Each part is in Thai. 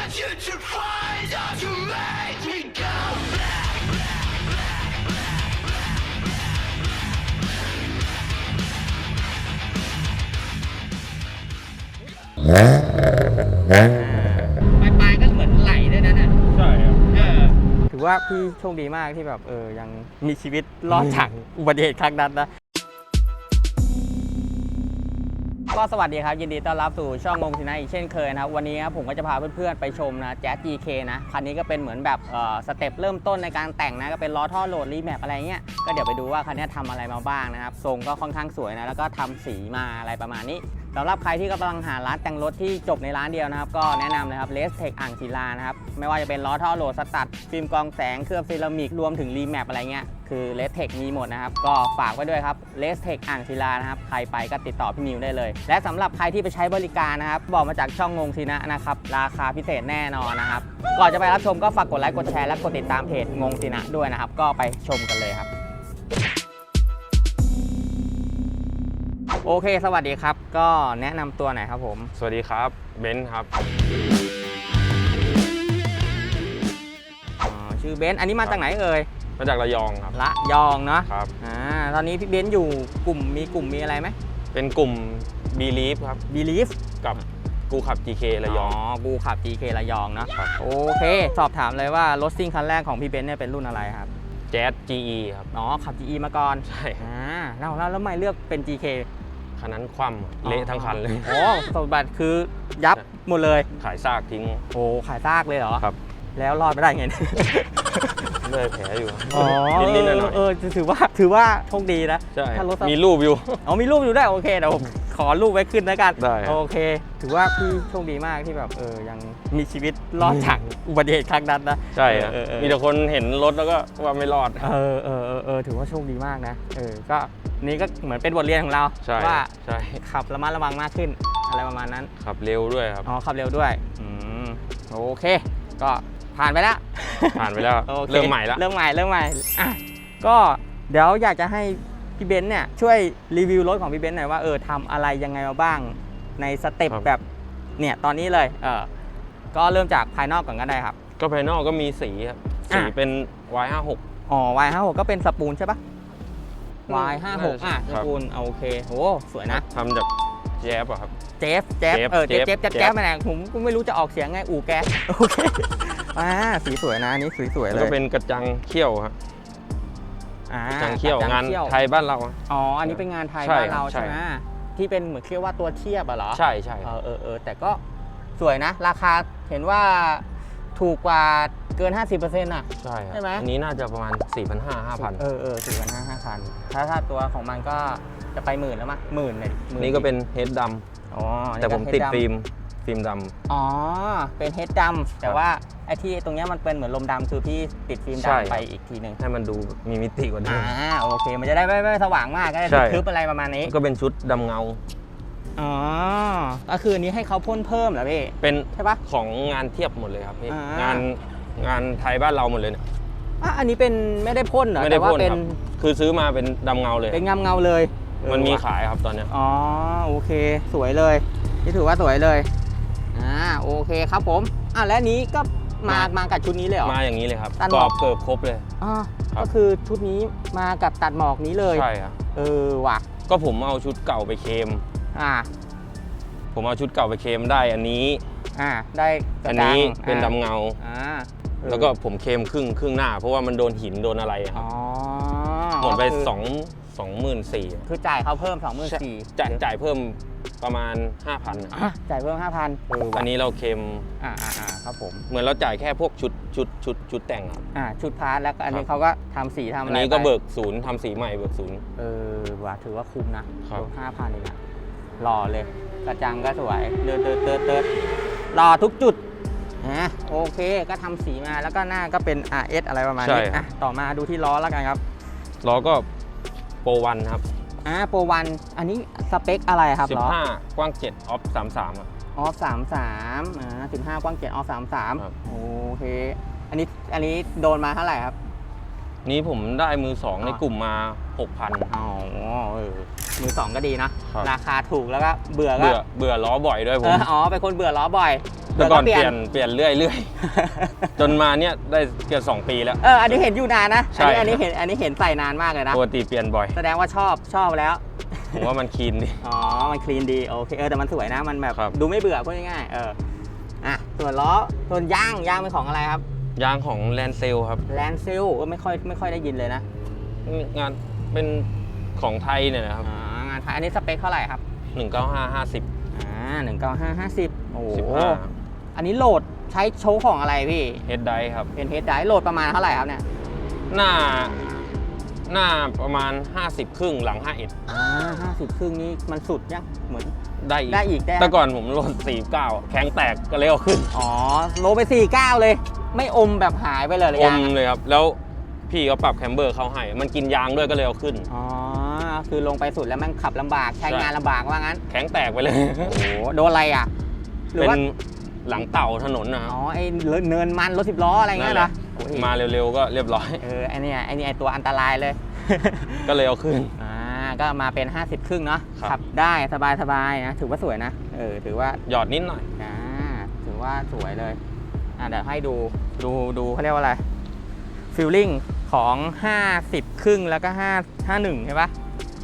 want you to find out to make me go back. Bye. ปลายปลายๆก็เหมือนไหลด้วยนะน่ะใช่ครับเออ ถือว่าพี่โชคดีมากที่แบบเออยังมีชีวิตรอดจากอุบัติเหตุครั้งนั้นนะ ก็สวัสดีครับ ยินดีต้อนรับสู่ช่องงงสินะอีกเช่นเคยนะครับ วันนี้ครับผมก็จะพาเพื่อนๆไปชมนะแจ๊ส GK นะ คันนี้ก็เป็นเหมือนแบบสเต็ปเริ่มต้นในการแต่งนะ ก็เป็นล้อท่อโหลดรีแมปอะไรเงี้ย ก็เดี๋ยวไปดูว่าคันนี้ทำอะไรมาบ้างนะครับ ทรงก็ค่อนข้างสวยนะ แล้วก็ทำสีมาอะไรประมาณนี้สำหรับใครที่กำลังหาร้านแต่งรถที่จบในร้านเดียวนะครับ ก็แนะนำเลยครับเลสเทคอ่างศิลานะครับไม่ว่าจะเป็นล้อท่อโหลดสตัดฟิล์มกองแสงเคลือบเซรามิกรวมถึงรีแมปอะไรเงี้ย คือเลสเทคมีหมดนะครับ ก็ฝากไว้ด้วยครับเลสเทคอ่างศิลานะครับ ใครไปก็ติดต่อพี่มิวได้เลย และสำหรับใครที่ไปใช้บริการนะครับ บอกมาจากช่องงงสินะนะครับ ราคาพิเศษแน่นอนนะครับ ก่อนจะไปรับชมก็ฝากกดไลค์กดแชร์และกดติดตามเพจงงสินะด้วยนะครับ ก็ไปชมกันเลยครับโอเค สวัสดีครับ ก็แนะนำตัวหน่อยครับผม สวัสดีครับ เบนซ์ครับอ๋อชื่อเบนซ์ อันนี้มาจากไหนเอ่ย มาจากระยองครับ ละยองเนาะครับ อ่าตอนนี้พี่เบนซ์อยู่กลุ่มมีกลุ่มมีอะไรไหมเป็นกลุ่ม b e l i e v ครับ Belief กับกูขับ GK ระยอง อ๋อกูขับ GK ระยองเนาะครับ โอเค สอบถามเลยว่ารถซิ่งคันแรกของพี่เบนซ์เนี่ยเป็นรุ่นอะไรครับแจ๊ส GE ครับ อ๋อขับ GE มาก่อนใช่ อ่าแล้วแล้วแล้วทำไมเลือกเป็น GK คันนั้นคว่ำเละทั้งคันเลยอ๋อสมบัติคือยับหมดเลย ขายซากทิ้ง โอ้ขายซากเลยเหรอ ครับ แล้วรอดไม่ได้ไงเนี่ย เลยแผลอยู่ อ๋อนิดๆหน่อยเออถือว่าถือว่าโชคดีนะๆใช่ถ้ารถมีรูปอยู่ อ๋อมีรูปอยู่ด้วยโอเคเดี๋ยวผมขอรูปไว้ขึ้นแล้วกันได้ครับ โอเค ถือว่าพี่โชคดีมากที่แบบเออยังมีชีวิตรอดจากอุบัติเหตุครั้งนั้นนะใช่ครับเออเออมีแต่คนเห็นรถแล้วก็ว่าไม่รอด เออเออเออเออถือว่าโชคดีมากนะเออก็นี่ก็เหมือนเป็นบทเรียนของเราใช่ว่าใช่ขับระมัดระวังมากขึ้นอะไรประมาณนั้น ขับเร็วด้วยครับ อ๋อขับเร็วด้วย อืม โอเค ก็ ผ่านไปแล้วผ่านไปแล้ว โอคเริ่มใหม่แล้ว เริ่มใหม่เริ่มใหม่อะก็เดี๋ยวอยากจะให้พี่เบนซ์เนี่ยช่วยรีวิวรถของพี่เบนซ์หน่อยว่าเออทำอะไรยังไงมาบ้างในสเต็ปครับ แบบเนี่ยตอนนี้เลยเออก็เริ่มจากภายนอกก่อนก็ได้ครับ ก็ภายนอกก็มีสีครับอะสีเป็น Y56 อ๋อ Y56 ก็เป็นสปูนใช่ปะ Y56 อะสครับปูนโอเคโหสวยนะ ทำจาก แจ๊บอะครับ เจฟเจฟเจฟเออเจฟเจฟเจเจฟฟเจฟมาแน่ผมก็ไม่รู้จะออกเสียงไงอู่แกโอเคอ่าสีสวยนะอันนี้สวยๆแล้วเลก็ยเป็นกระจังเขี้ยวครับอ่ากระจังเขี้ยวกระงานเขี้ยวไทยบ้านเราอะอ๋ออันนี้เป็นงานไทยใช่บ้านเราครับใช่ ใช่ไหมที่เป็นเหมือนเรียกว่าตัวเทียบอะเหรอ ใช่ใช่เออเออเออแต่ก็สวยนะ ราคาเห็นว่าถูกกว่า เกิน 50%อะ ใช่ครับใช่ไหม อันนี้น่าจะประมาณ 4 5 0 0 5,000เออเออสี่พันห้าห้าพันถ้าถ้าตัวของมันก็จะไปหมื่นแล้วมั้ยหมื่นเลยหมื่นี่ก็เป็นเฮดดอ๋อำอันแต่นี้ผก็มเฮติดดำฟิล์มฟิล์มดอ๋อ เป็นเฮดดำแต่ครับว่าไอ้ที่ตรงเนี้ยมันเป็นเหมือนลมดำคือพี่ติดฟิล์มใช่ ดำไปอีกทีหนึ่งำให้มันดูมีมิติกว่าเดิอ่าม โอเค มันจะได้ไม่ไม่สว่างมากก็ได้ใช่ ทึบๆอะไรประมาณนี้ ก็เป็นชุดดำเงา อ๋อ ก็คืออันนี้ให้เขาพ่นเพิ่มเหรอพี่ เป็นใช่ปะของงานเทียบหมดเลยครับพี่อ่าง งาน งานไทยบ้านเราหมดเลยเนี่ย อะอันนี้เป็นไม่ได้พ่นเหรอไม่ได้แต่ว่าพ่นเป็นครับ คือซื้อมาเป็นดำเงาเลย เป็นเงาเงาๆเลยเออมันมีว่ะขายครับตอนเนี้ย อ๋อโอเค สวยเลย นี่ถือว่าสวยเลยอ่าโอเคครับผมอะและอันนี้ก็มามากับชุดนี้เลยเหรอ มาอย่างนี้เลยครับตัดกหมรออกบเกิบครบเลย อ่าครับ ก็คือชุดนี้มากับตัดหมอกนี้เลย ใช่ครับเออว่ะก็ผมเอาชุดเก่าไปเคลมอ่าผมเอาชุดเก่าไปเคลมได้อันนี้ อ่าได้กระอันจังนี้เป็นอ่าดำเงา อ่าเออ แล้วก็ผมเคลมครึ่งครึ่งหน้า เพราะว่ามันโดนหินโดนอะไรอะคอ๋รัอบหมดไปคือสองสองหมื่นสี่คือจ่ายเขาเพิ่ม 2 4 0 0 0จ่ายจ่ายเพิ่มประมาณ 5,000อะอะจ่ายเพิ่ม 5,000เอออัว่ะนนี้เราเคลมอ่าอ่าอ่าครับผมเหมือนเราจ่ายแค่พวกชุดชุดชุดชุดแต่งครับอ่าชุดพาร์ทแล้วก็อันนี้ครับเขาก็ทำสีทำอัอะนไรนี้ก็ไปเบิกศูนย์ทำสีใหม่เบิกศูนย์เออว่าถือว่าคุ้มนะครับห้าพันเองอะหล่อเลย กระจังก็สวยเดินเดินเดินเดินหล่อทุกจุด นะโอเคก็ทำสีมาแล้วก็หน้าก็เป็น RS อะไรประมาณนี้อะต่อมาดูที่ล้อแล้วกันครับล้อก็โปรวันครับอ่าโปรวันอันนี้สเปคอะไรครับล้อ15 กว้าง 7 ออฟ 33อะออฟสามสามอ่าสิบห้ากว้างเจ็ดออฟสามสามครับโอเค อันนี้อันนี้โดนมาเท่าไหร่ครับ นี้ผมได้มือ2อ๋อในกลุ่มมา 6,000อ๋อเออมือสองก็ดีนะครับราคาถูกแล้วก็เบื่อก็เบื่อเบื่อล้อบ่อยด้วยผเอมออ๋อเป็นคนเบื่อล้อบ่อยโแต่ก่อนเดี๋เปยวก็ลี่ยนเปลี่ยนเรื่อยเรื่อยๆจนมาเนี่ยได้เกือบสองปีแล้ว เอออันนี้เห็นอยู่นานนะใช่อันนี้อันนี้เห็นอันนี้เห็นใส่นานมากเลยนะปกติเปลี่ยนบ่อย แสดงว่าชอบชอบแล้วผมว่ามันคลีนดีอ๋อมันคลีนดีโอเคเออแต่มันสวยนะมันแบบครับดูไม่เบื่อพูดง่ายๆเอออะส่วนล้อส่วนยางยางเป็นของอะไรครับยางของแลนเซลครับแลนซิลไม่ค่อยไม่ค่อยได้ยินเลยนะ งานเป็นของไทยเนี่ยนะครับอ๋องานไทยอันนี้สเปคเท่าไหร่ครับ 195 50อ่าหนึ่งเก้าห้าห้าสิบโอ้โห15 อันนี้โหลดใช้โชว์ของอะไรพี่ เฮดไดครับ เป็นเฮดไดโหลดประมาณเท่าไหร่ครับเนี่ย หน้า หน้าประมาณ 50 ครึ่งหลัง 51 อ่าห้าสิบครึ่งนี้มันสุดยังเหมือน ได้อีก ได้อีกได้ แต่ก่อนผมโหลด49 แข็งแตกก็เลยเอาขึ้น อ๋อโลไปสี่เก้าเลย ไม่อมแบบหายไปเลยเหรออมยางเลยครับ แล้วพี่เขาปรับแคมเบอร์เข้าให้ มันกินยางด้วยก็เลยเอาขึ้น อ๋อ คือลงไปสุดแล้วมันขับลำบากใช้ใช่ งานลำบากว่างั้น แข็งแตกไปเลย โอ้โหโดนอะไรอะ หรือเป็นว่า หลังเต่าถนนนะครับอ๋อไอ้เนินมันรถสิบล้ออะไรเงี้ยเหรอโอ้ยมาเร็วๆก็เรียบร้อยเออไอ้เนี่ยไอ้นี่ไอ้ตัวอันตรายเลย ก็เลยเอาขึ้นอ่าก็มาเป็น 50 ครึ่งเนาะครับขับได้สบายสบายๆนะถือว่าสวยนะเออถือว่าหยอดนิดหน่อยอ่าถือว่าสวยเลยอ่าเดี๋ยวให้ดูดูดูเขาเรียกว่าอะไรฟิลลิ่งของ 50 ครึ่งแล้วก็5 51ใช่ปะ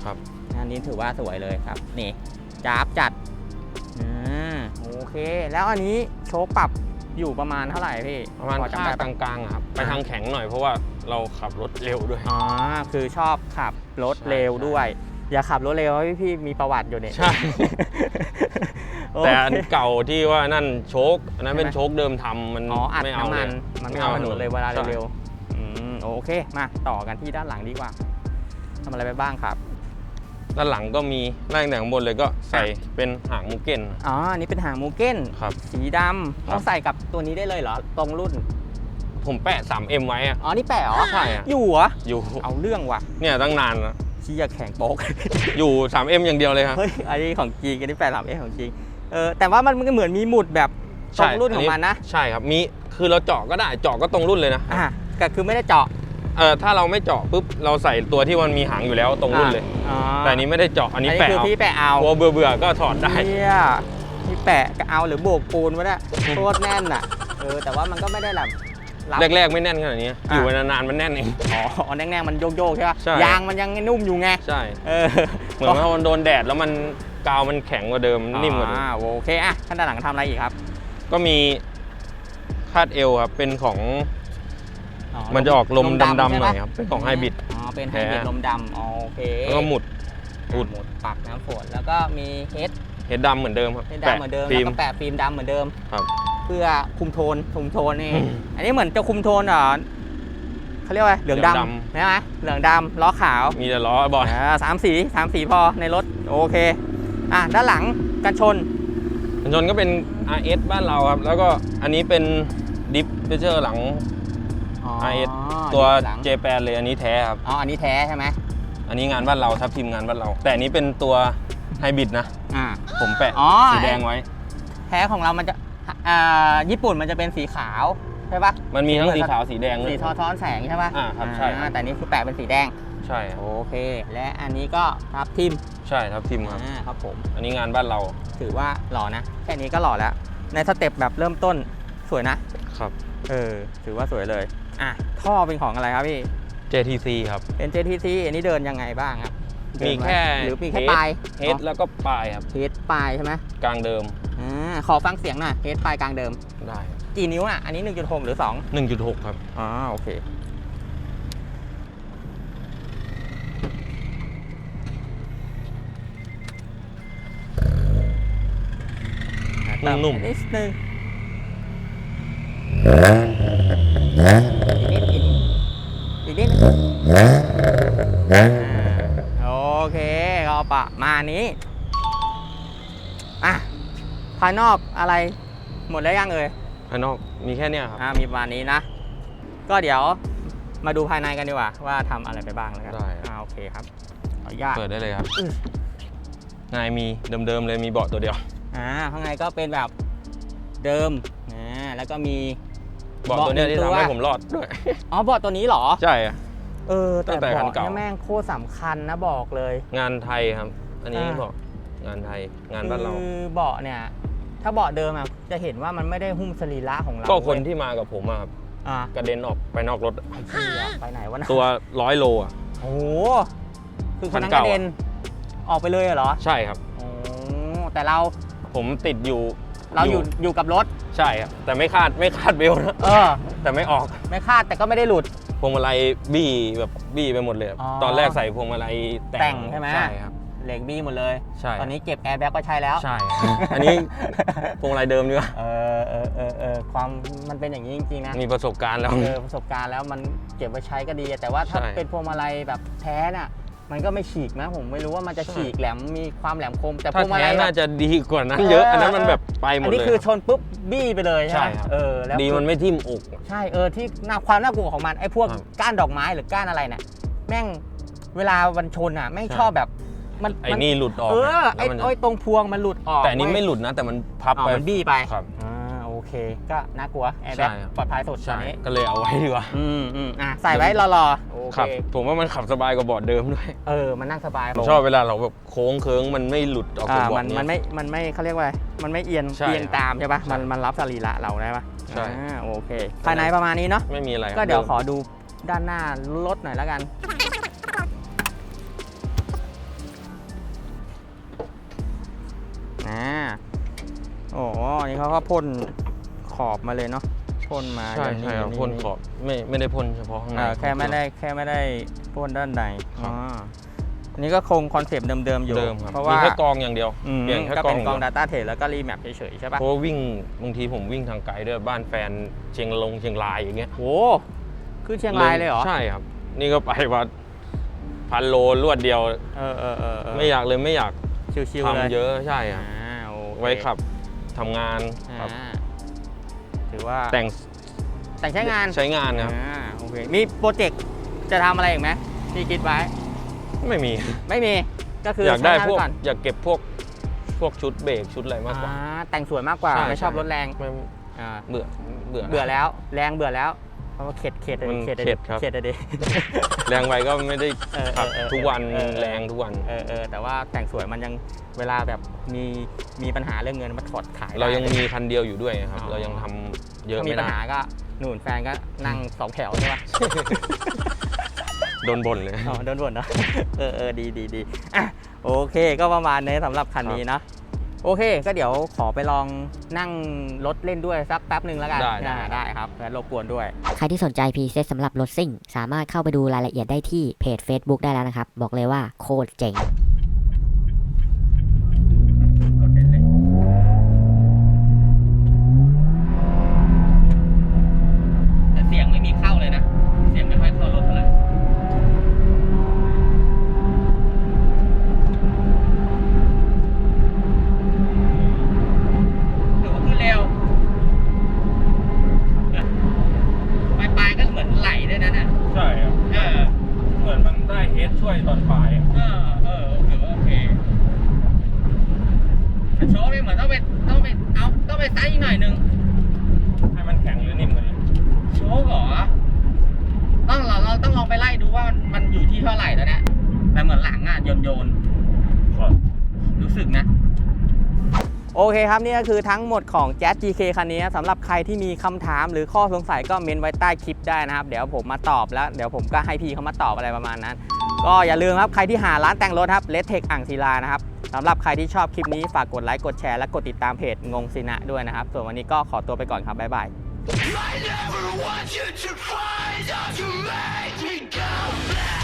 ครับอันนี้ถือว่าสวยเลยครับนี่จ้าบจัดอืมโอเค แล้วอันนี้โชคปรับอยู่ประมาณเท่าไหร่พี่ประมาณพอจำค่าได้กปะ ลางๆอะครับไปทางแข็งหน่อยเพราะว่าเราขับรถเร็วด้วย อ๋อคือชอบขับรถเร็วใช่ด้วย อย่าขับรถเร็วให้พี่มีประวัติอยู่เนี่ย ใช่โอแต่เคอันเก่าที่ว่านั่นโชคอันนั้นเป็นใช่ไหม โชคเดิมทำมันอ๋ออัดไม่เอาน้ำเลมัย นมันไม่เอาถนนเลยเวลาใช่ เร็วๆอืมโอเคมาต่อกันที่ด้านหลังดีกว่าทำอะไรไปบ้างครับ ด้านหลังก็มีไล่ตั้งแต่ข้างบนเลยก็ใส่เป็นหางมูเก้น อ๋อ อันนี้เป็นหางมูเก้น ครับ สีดำครับต้องใส่กับตัวนี้ได้เลยเหรอ ตรงรุ่น ผมแปะ 3M ไว้อะอ๋อ นี่แปะเหรอ ใช่อะอยู่เหรอ อยู่ เอาเรื่องว่ะ เนี่ยตั้งนานนะชี้ยแข่งโป๊ก อยู่ 3M อย่างเดียวเลยครับ เฮ้ย อันนี้ของจริงอันนี้แปดสามเอของจริง เออ แต่ว่ามันมันก็เหมือนมีหมุดแบบตรงรุ่นของมันนะ ใช่ครับ มี คือเราเจาะก็ได้ เจาะก็ตรงรุ่นเลยนะ อะก็คือไม่ได้เจาะ เออถ้าเราไม่เจาะปุ๊บเราใส่ตัวที่มันมีหางอยู่แล้วตรงรุ่นเลยอ๋อแต่อันนี้ไม่ได้เจาะอันนี้อันนี้แปะคือเอาพี่แปะเอากลัวเบื่อเบื่อๆก็ถอดได้เฮียพี่แปะก็เอาหรือโบกปูนวะเนี่ยโคตรแน่นอะเออแต่ว่ามันก็ไม่ได้แบบรับ แรกๆไม่แน่นขนาดนี้อยู่ไปนานๆมันแน่นเอง อ๋อแน่งๆมันโยกๆใช่ปะใช่ ยางมันยังนุ่มอยู่ไงใช่ เออเหมือนว่ามันโดนแดดแล้วมันกาวมันแข็งกว่าเดิมนิ่มกว่าเดิมอ่าโอเคอะขั้นด้านหลังทำอะไรอีกครับ ก็มีคาดเอวครับเป็นของ อ๋อมันจะออกลมใช่ดำๆปะหน่อยครับ เป็นของไฮบริด อ๋อเป็นไฮแท้บริดลมดำอ๋อโอเคแล้วก็หมุด อุด หมุดปักน้ำฝนแล้วก็มีเฮดเห็ดดำเหมือนเดิมครับเฮดแปะดำเหมือนเดิมฟิแล้วล์มก็แปะฟิล์มดำเหมือนเดิมครับเพื่อคุมโทนคุมโทนนี่อืมอันนี้เหมือนจะคุมโทนเหรอเขาเรียกว่าอะไรเหลืองเหลืองดำดำ ใช่ไหมเหลืองดำล้อขาว มีแต่ล้อบอล อ่าสามสีสามสีพอในรถ โอเค อะ ด้านหลังกันชน กันชนก็เป็น RS บ้านเราครับ แล้วก็อันนี้เป็นดิฟเฟเชอร์หลัง RS ตัวหลังเจแปนเลยอันนี้แท้ครับ อ๋ออันนี้แท้ใช่ไหมอันนี้งานบ้านเราทับทีมงานบ้านเรา แต่อันนี้เป็นตัวไฮบริดนะ อ่า ผมแปะอ๋อ สีแดงไว้ แท้ของเรามันจะอ่าญี่ปุ่นมันจะเป็นสีขาวใช่ปะมันมีทั้งสีขาวสีแดงเลสียทอท้อนแสงใช่ปะอ่าครับใช่ครับ อ่าแต่นี่คือแปะเป็นสีแดง ใช่ครับโอเค และอันนี้ก็ทับทิมใช่ทับทีมครับ อ่าครับผม อันนี้งานบ้านเราถือว่าหล่อนะ แค่นี้ก็หล่อแล้ว ในสเต็ปแบบเริ่มต้นสวยนะ ครับ เออ ถือว่าสวยเลย อะท่อเป็นของอะไรครับพี่ JTC ครับ เป็น JTC อันนี้เดินยังไงบ้างครับเดินมีไหแค่หรือมีแค่เฮดปลายเฮดแล้วก็ปลายครับเฮดปลายใช่ไหมกลางเดิมอ่าขอฟังเสียงหน่อยเฮดปลายกลางเดิมได้ครับกี่นิ้วอะอันนี้ 1.6 หรือ 2 1.6 ครับอ๋อโอเคนุ่มๆนิดนึง อีกนิดอีกนิดอีกนิดอ่าโอเคก็ประมาณนี้ อะ ภายนอกอะไร หมดแล้วยังเอ่ยภายนอกมีแค่เนี้ยครับ อ่ามีประมาณนี้นะ ก็เดี๋ยวมาดูภายในกันดีกว่า ว่าทำอะไรไปบ้างแล้วกันได้ครับ อ่าโอเคครับขออนุญาต เปิดได้เลยครับอืม นายมีเดิมๆเลยมีเบาะตัวเดียว อ่าข้างในก็เป็นแบบเดิมอ่าแล้วก็มี เบาะตัวเนี้ยที่เบาะหนึ่งทำให้ตัวผมรอดด้วยอ๋อเบาะตัวนี้เหรอ ใช่อะเออ แต่ตั้งแต่คันเบาะเก่า เนี่ยแม่งโคตรสำคัญนะบอกเลย งานไทยครับ อันนี้อ่า บอกงานไทยงานบ้านเรา คือเบาะเนี่ยถถ้าเบาะเดิมอะจะเห็นว่ามันไม่ได้หุ้มสรีระของเราก็คนเว้ยที่มากับผมอะครับอะกระเด็นออกไปนอกรถไอ้เหี้ยไปไหนวะนะตัวร้อยโลอะ โอ้โหคือคนนั้นคักนเก่า ระเด็นออกไปเลยเหรอใช่ครับ โอ้แต่เราผมติดอยู่ เราอยู่อยู่กับรถ ใช่ครับ แต่ไม่คาดไม่คาดเบลต์นะเออ แต่ไม่ออกไม่คาดแต่ก็ไม่ได้หลุด พวงมาลัยบี้แบบบี้ไปหมดเลยครับอ๋อ ตอนแรกใส่พวงมาลัยแต่งใช่ไหมใช่ครับ เหล็กบี้หมดเลย ใช่ ตอนนี้เก็บแอร์แบ็กก็ใช้แล้ว ใช่ครับอันนี้พวงมาลัยเดิมดีกว่าเออเออเออเออความมันเป็นอย่างนี้จริงๆนะมีประสบการณ์แล้ว เออประสบการณ์แล้วมันเก็บไว้ใช้ก็ดี แต่ว่าถ้าใช่ เป็นพวงมาลัยแบบแท้น่ะ มันก็ไม่ฉีกนะ ผมไม่รู้ว่ามันจะฉีกแหลมมีความแหลมคม แต่พถ้าวงมาแท้ลัยแบน่าบจะดีกว่านั้นเยอะเอออัอันนั้นมันแบบไปหมอัดนเลยนี้คือชนปุ๊บบี้ไปเลยใช่ไหมใช่ครับ เออแล้วดีมันไม่ทิ่มอก ใช่เออที่น่าความน่ากลัวของมันไอ้พวกครับก้านดอกไม้หรือก้านอะไรเนี่ยแม่งเวลาวันชนอะแม่งใช่ ชอบแบบมันไอ้มันี่หลุดออกเออแล้วไอ้มันไอ้ตรงพวงมันหลุดออกแต่อันนี้เว้ยไม่หลุดนะ แต่มันพับอ๋อไปมันบี้ไปครับ อ่าโอ เค ก็น่ากลัวแอร์ใช่แบ็คครับ ปลอดภัยสุดตอใช่นนี้ก็เลยเอาไว้ดีกว่า อืมอืมอะใส่ไว้รอๆโอขับเคผมว่ามันขับสบายกว่าเบาะเดิมด้วยเออ มันนั่งสบายผมชอบเวลาเราแบบโค้งเคิ้งมันไม่หลุดออกอ่าจากเบาะมันเยมันไม่มันไม่เขาเรียกว่าอะไรมันไม่เอียงใช่เอียงตามใช่ปะใช่มันมันรับสรีระเราได้ปะใช่ อ่าโอเค ภายในประมาณนี้เนาะไม่มีอะไรก็เดี๋ยวมขอดูด้านหน้ารถหน่อยแล้วกัน อ่าโอ้โหอันนี้เขาก็พ่น ขอบมาเลยเนาะพ่นมาใช่อย่างใช่ครับนี่พ่นขอบไม่ไม่ได้พ่นเฉพาะข้างในเออแค่ไม่ได้แค่ไม่ได้พ่นด้านในครับอ๋ออันนี้ก็คงคอนเซปต์เดิมๆอยู่ เดิมครับเพราะมีว่าแค่กองอย่างเดียวอืมเปลี่ยนแค่ก็กอเป็งนกองเดียว Data t r a d e แล้วก็รีแมปเฉยๆใช่ปะเพราะว่าวิ่งบางทีผมวิ่งทางไกลด้วยบ้านแฟนเชียงลงเชียงรายอย่างเงี้ยโอ้ขึ้นเชียงรายเลยเหรอใช่ครับ นี่ก็ไปว่าพันโลรวดเดียว เออเออเออเออไม่อยากเลยไม่อยากชิวๆเลยทำเยอะใช่ครับ อ่าโอเคไว้ขับทำงานอ่าครับ ถือว่าแต่งแต่งใช้งานใช้งานครับอ่าโอเคมีโปรเจกต์จะทำอะไรอีกไหมที่คิดไว้ ไม่มี ไม่มีก็คืออยากได้ใช้งนพวกก่อนอยากเก็บพวกพวกชุดเบรกชุดอะไรมากกว่า อ่าแต่งสวยมากกว่าใช่ไม่ชอบใช่ รถแรงไม่อ่าเบื่อเบื่อเบื่อแล้ว แรงเบื่อแล้ว เพราะว่าเข็ดเข็ดอะมันเข็ดอะเข็ดครับ เข็ดอะดิแรงไปก็ไม่ได้เออขับเออเออทุกวันเออเออ แรงทุกวัน เออเออแต่ว่าแต่งสวยมันยังเวลาแบบมีมีปัญหาเรื่องเงินมาถอดขายได้เรายังมีคันเดียวอยู่ด้วยครับ อ๋อ เรายังทำเยอะถ้ามีไม่ปัญได้หาก็หนุนแฟนก็นั่งสองแถวใช่ปะ โดนบ่นเลย อ๋อโดนบ่นเนอะ เออเออดีดีดีอะโอเคก็ประมาณนี้สำหรับคันนี้เนอะ โอเค ก็เดี๋ยวขอไปลองนั่งรถเล่นด้วยสักแป๊บหนึ่งแล้วกันได้ได้ อ่าได้ครับแล้วรบกวนด้วย ใครที่สนใจพรีเซตสำหรับรถซิ่ง สามารถเข้าไปดูรายละเอียดได้ที่เพจ Facebook ได้แล้วนะครับ บอกเลยว่าโคตรเจ๋ง เฮดช่วยตอนปลายเออเออถือว่าโอเคแต่โชว์นี่เหมือนต้องไปต้องไปเอาต้องไปไซส์อีกหน่อยหนึงให้มันแข็งหรือนิ่มกว่านี้โชว์เหรอต้องเราเราต้องลองไปไล่ดูว่ามันมันอยู่ที่เท่าไหร่แล้วเนี่ยแต่เหมือนหลังอะโยนโยนๆรู้สึกนะ โอเคครับนี่ก็คือทั้งหมดของ Jazz GK คันนี้สำหรับใครที่มีคำถามหรือข้อสงสัยก็เมนไว้ใต้คลิปได้นะครับ เดี๋ยวผมมาตอบแล้ว เดี๋ยวผมก็ให้พี่เขามาตอบอะไรประมาณนั้น ก็อย่าลืมครับใครที่หาร้านแต่งรถครับเลสเทคอ่างศิลานะครับสำหรับใครที่ชอบคลิปนี้ฝากกดไลค์กดแชร์และกดติดตามเพจงงศินะด้วยนะครับ ส่วนวันนี้ก็ขอตัวไปก่อนครับบ๊ายบาย I never want you to find out you make me go back.